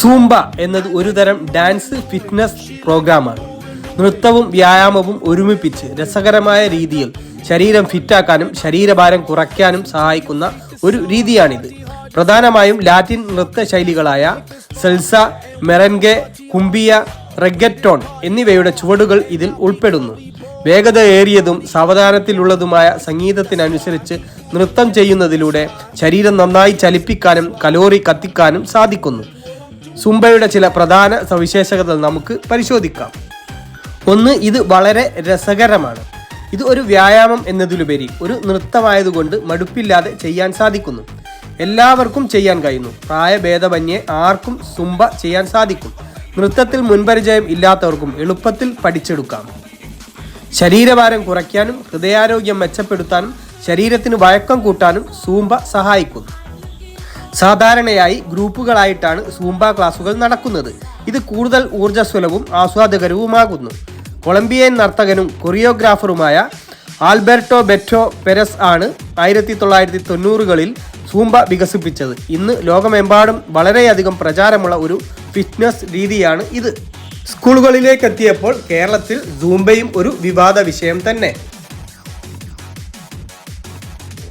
Zumba എന്നത് ഒരു തരം ഡാൻസ് ഫിറ്റ്നസ് പ്രോഗ്രാമാണ്. നൃത്തവും വ്യായാമവും ഒരുമിപ്പിച്ച് രസകരമായ രീതിയിൽ ശരീരം ഫിറ്റാക്കാനും ശരീരഭാരം കുറയ്ക്കാനും സഹായിക്കുന്ന ഒരു രീതിയാണിത്. പ്രധാനമായും ലാറ്റിൻ നൃത്ത ശൈലികളായ സെൽസ മെറൻഗെ കുംബിയ റെഗറ്റോൺ എന്നിവയുടെ ചുവടുകൾ ഇതിൽ ഉൾപ്പെടുന്നു. വേഗതയേറിയതും സാവധാനത്തിലുള്ളതുമായ സംഗീതത്തിനനുസരിച്ച് നൃത്തം ചെയ്യുന്നതിലൂടെ ശരീരം നന്നായി ചലിപ്പിക്കാനും കലോറി കത്തിക്കാനും സാധിക്കുന്നു. സുംബയുടെ ചില പ്രധാന സവിശേഷതകൾ നമുക്ക് പരിശോധിക്കാം. ഒന്ന് ഇത് വളരെ രസകരമാണ്. ഇത് ഒരു വ്യായാമം എന്നതിലുപരി ഒരു നൃത്തമായതുകൊണ്ട് മടുപ്പില്ലാതെ ചെയ്യാൻ സാധിക്കുന്നു. എല്ലാവർക്കും ചെയ്യാൻ കഴിയുന്നു. പ്രായഭേദമന്യേ ആർക്കും സുംബ ചെയ്യാൻ സാധിക്കും. നൃത്തത്തിൽ മുൻപരിചയം ഇല്ലാത്തവർക്കും എളുപ്പത്തിൽ പഠിച്ചെടുക്കാം. ശരീരഭാരം കുറയ്ക്കാനും ഹൃദയാരോഗ്യം മെച്ചപ്പെടുത്താനും ശരീരത്തിന് വഴക്കം കൂട്ടാനും സൂംബ സഹായിക്കുന്നു. സാധാരണയായി ഗ്രൂപ്പുകളായിട്ടാണ് സൂംബ ക്ലാസുകൾ നടക്കുന്നത്. ഇത് കൂടുതൽ ഊർജസ്വലവും ആസ്വാദകരവുമാകുന്നു. കൊളംബിയൻ നർത്തകനും കൊറിയോഗ്രാഫറുമായ ആൽബർട്ടോ ബെറ്റോ പെരസ് ആണ് ആയിരത്തി തൊള്ളായിരത്തി തൊണ്ണൂറുകളിൽ സൂംബ വികസിപ്പിച്ചത്. ഇന്ന് ലോകമെമ്പാടും വളരെയധികം പ്രചാരമുള്ള ഒരു ഫിറ്റ്നസ് രീതിയാണ് ഇത്. സ്കൂളുകളിലേക്ക് എത്തിയപ്പോൾ കേരളത്തിൽ സൂംബയും ഒരു വിവാദ വിഷയം തന്നെ.